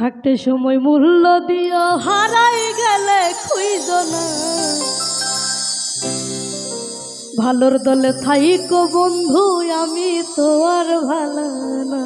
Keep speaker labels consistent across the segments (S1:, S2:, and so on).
S1: থাকতে সময় মূল্য দিয়ে হারাই গেলে খুঁজ না। ভালোর দলে থাইকো বন্ধু, আমি তো আর ভালো না।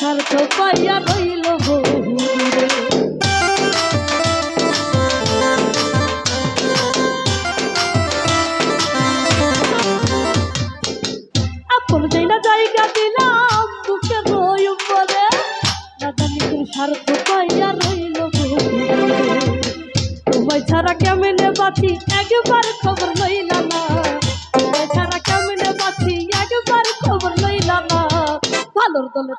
S1: স্বার্থ পাইয়া রইল বহুরে আপন যেটা জায়গা দিলাম বুকে রই উপরে। দাদানি তুমি স্বার্থ পাইয়া রইল তোমায় ছাড়া কেমনে বাঁচি, একবার খবর লইলাম না। তোমায় ছাড়া ভালোর দলের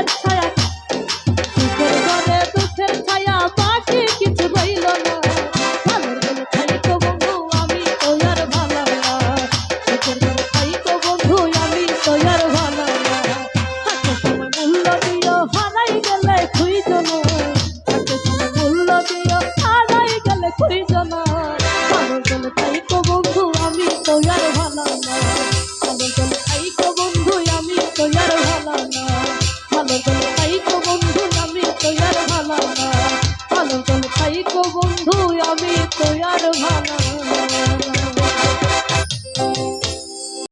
S1: अच्छा